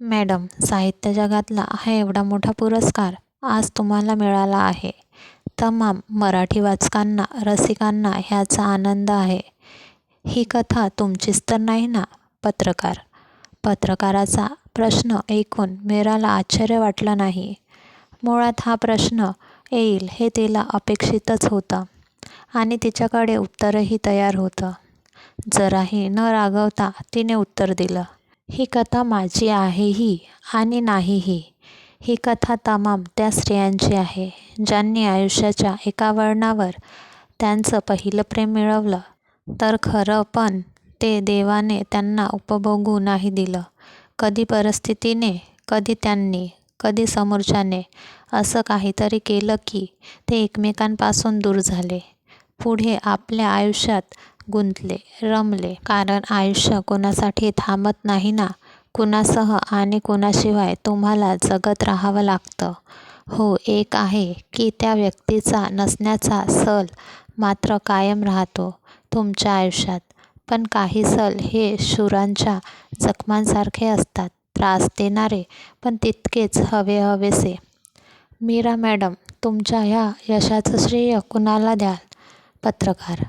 Madam साहित्य जगातला हा एवढा मोठा पुरस्कार आज तुम्हाला मिळाला आहे. तमाम मराठी वाचकांना रसिकांना ह्याचा आनंद आहे. ही कथा तुमचीच तर नाही ना पत्रकार? पत्रकाराचा प्रश्न ऐकून मीराला आश्चर्य वाटलं नाही. मुळात हा प्रश्न येईल हे तिला अपेक्षितच होतं आणि तिच्याकडे उत्तरही तयार होतं. जराही न रागवता तिने उत्तर दिलं. ही कथा माझी आहेही आणि नाहीही ही. कथा तमाम त्या स्त्रियांची आहे ज्यांनी आयुष्याच्या एका वळणावर त्यांचं पहिलं प्रेम मिळवलं. तर खरं पण ते देवाने त्यांना उपभोगू नाही दिलं. कधी परिस्थितीने कधी त्यांनी कधी समोरच्याने असं काहीतरी केलं की ते एकमेकांपासून दूर झाले. पुढे आपल्या आयुष्यात गुंतले रमले. कारण आयुष्य कोणासाठी थांबत नाही ना? कुणासह आणि कुणाशिवाय तुम्हाला जगत राहावं लागतं. हो एक आहे की त्या व्यक्तीचा नसण्याचा सल मात्र कायम राहतो तुमच्या आयुष्यात. पण काही सल हे शूरांच्या जखमांसारखे असतात त्रास देणारे पण तितकेच हवे हवेसे मीरा मॅडम तुमच्या ह्या यशाचं श्रेय कुणाला द्याल? पत्रकार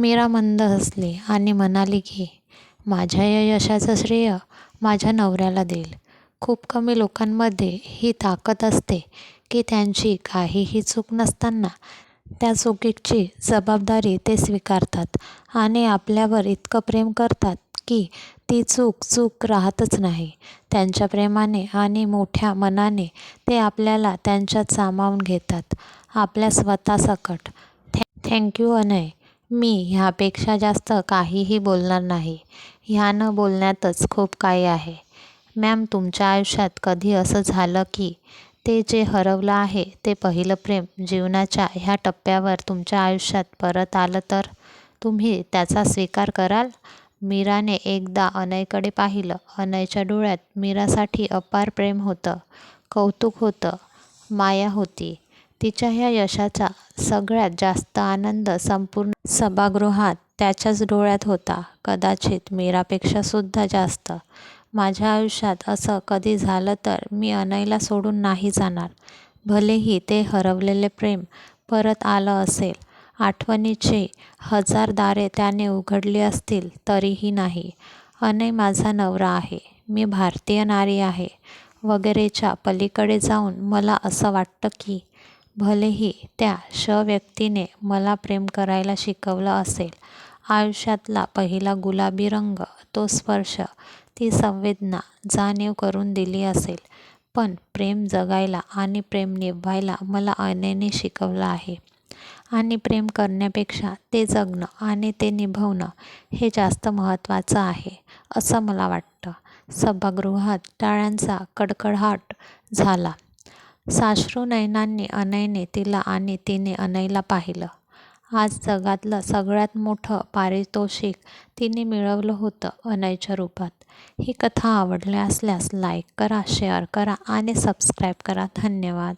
मीरा मंद हसली आणि म्हणाली की माझ्या या यशाचं श्रेय माझ्या नवऱ्याला देईल. खूप कमी लोकांमध्ये ही ताकद असते की त्यांची काहीही चूक नसताना त्या चुकीची जबाबदारी ते स्वीकारतात आणि आपल्यावर इतकं प्रेम करतात की ती चूक चूक राहतच नाही. त्यांच्या प्रेमाने आणि मोठ्या मनाने ते आपल्याला त्यांच्यात सामावून घेतात. आपल्या स्वतःसकट. थँक्यू अनय. मी ह्यापेक्षा जास्त काहीही बोलणार नाही. ह्या न बोलण्यातच खूप काही आहे. मॅम तुमच्या आयुष्यात कधी असं झालं की ते जे हरवलं आहे ते पहिलं प्रेम जीवनाच्या ह्या टप्प्यावर तुमच्या आयुष्यात परत आलं तर तुम्ही त्याचा स्वीकार कराल? मीराने एकदा अनयकडे पाहिलं. अनयच्या डोळ्यात मीरासाठी अपार प्रेम होतं कौतुक होतं माया होती. तिच्या ह्या यशाचा सगळ्यात जास्त आनंद संपूर्ण सभागृहात त्याच्याच डोळ्यात होता. कदाचित मीरापेक्षासुद्धा जास्त. माझ्या आयुष्यात असं कधी झालं तर मी अनयला सोडून नाही जाणार. भलेही ते हरवलेले प्रेम परत आलं असेल. आठवणीची हजार दारे त्याने उघडली असतील तरीही नाही. अनय माझा नवरा आहे. मी भारतीय नारी आहे. वगैरेच्या पलीकडे जाऊन मला असं वाटतं की भलेही त्या श व्यक्तीने मला प्रेम करायला शिकवलं असेल आयुष्यातला पहिला गुलाबी रंग तो स्पर्श ती संवेदना जाणीव करून दिली असेल. पण प्रेम जगायला आणि प्रेम निभवायला मला अनेने शिकवलं आहे. आणि प्रेम करण्यापेक्षा ते जगणं आणि ते निभवणं हे जास्त महत्त्वाचं आहे असं मला वाटतं. सभागृहात टाळ्यांचा कडकडाट झाला. साश्रू नयनांनी अनयने तिला आणि तिने अनयला पाहिलं. आज जगातलं सगळ्यात मोठं पारितोषिक तिने मिळवलं होतं अनयच्या रूपात. ही कथा आवडली असल्यास लाईक करा शेअर करा आणि सबस्क्राईब करा. धन्यवाद.